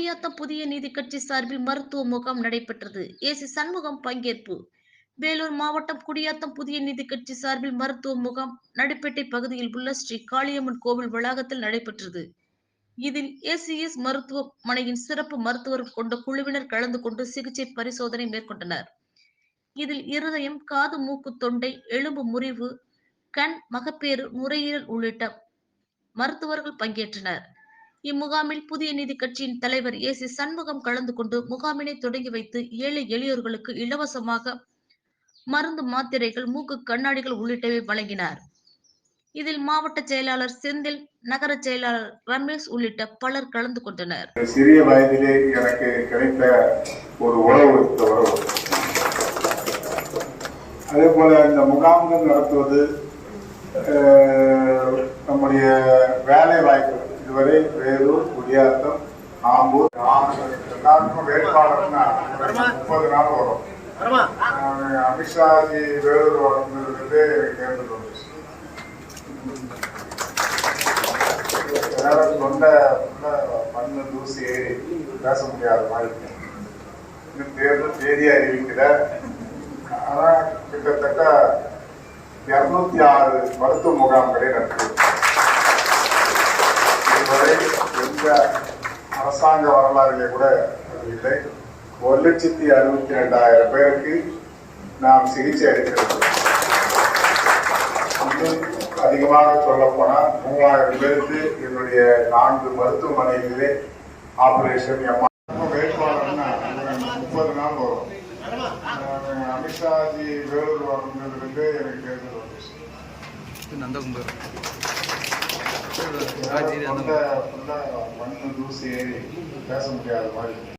குடியாத்தம் புதிய நீதி கட்சி சார்பில் மருத்துவ முகாம் நடைபெற்றது. ஏசி சண்முகம் பங்கேற்பு. வேலூர் மாவட்டம் குடியாத்தம் புதிய நீதி கட்சி சார்பில் மருத்துவ முகாம் நடுப்பேட்டை பகுதியில் உள்ள ஸ்ரீ காளியம்மன் கோவில் வளாகத்தில் நடைபெற்றது. இதில் ஏசிஎஸ் மருத்துவமனையின் சிறப்பு மருத்துவர் கொண்ட குழுவினர் கலந்து கொண்டு சிகிச்சை பரிசோதனை மேற்கொண்டனர். இதில் இருதயம் காது மூக்கு தொண்டை எலும்பு முறிவு கண் மகப்பேறு நுரையீரல் உள்ளிட்ட மருத்துவர்கள் பங்கேற்றனர். இம்முகாமில் புதிய நீதி கட்சியின் தலைவர் ஏ சி சண்முகம் கலந்து கொண்டு முகாமினை தொடங்கி வைத்து ஏழை எளியோர்களுக்கு இலவசமாக மருந்து மாத்திரைகள் மூக்கு கண்ணாடிகள் உள்ளிட்டவை வழங்கினார். இதில் மாவட்ட செயலாளர் செந்தில் நகர செயலாளர் ரமேஷ் உள்ளிட்ட பலர் கலந்து கொண்டனர். சிறிய வயதிலே எனக்கு கிடைத்த ஒரு உறவு இந்த உறவு. அதே போல இந்த முகாம்கள் நடத்துவது நம்முடைய வேலை வாய்ப்பு இதுவரை வேலூர் குடியாத்தம் ஆம்பூர் எல்லாருக்கும் வேட்பாளர்னா முப்பது நாள் வரும். அமித்ஷாஜி வேலூர் வரணுங்கிறது எனக்கு தேர்தல் வந்துச்சு எல்லாரும் தொண்டை மண்ணு தூசி ஏறி பேச முடியாத மாதிரி இன்னும் தேர்தல் தேதி அறிவிக்கல. ஆனா கிட்டத்தட்ட இருநூத்தி ஆறு மருத்துவ முகாம்களை நடத்தும் இதுவரை அரசாங்க வரலாறுகளே கூட இல்லை. ஒரு லட்சத்தி அறுபத்தி ரெண்டாயிரம் பேருக்கு நாம் சிகிச்சை அளித்திருக்கிறோம். இன்னும் அதிகமாக சொல்லப்போனால் மூவாயிரம் பேருக்கு என்னுடைய நான்கு மருத்துவமனைகளிலே ஆபரேஷன் வேட்பாளர்னா முப்பது நாள் வரும். அமித்ஷாஜி வேலூர் வரணுங்கிறது எனக்கு தேர்தல் நந்தகுமார். நந்தகுந்தர் தொண்டை full-ஆ மண்ணு தூசி ஏறி பேச முடியாத மாதிரி இருக்கு.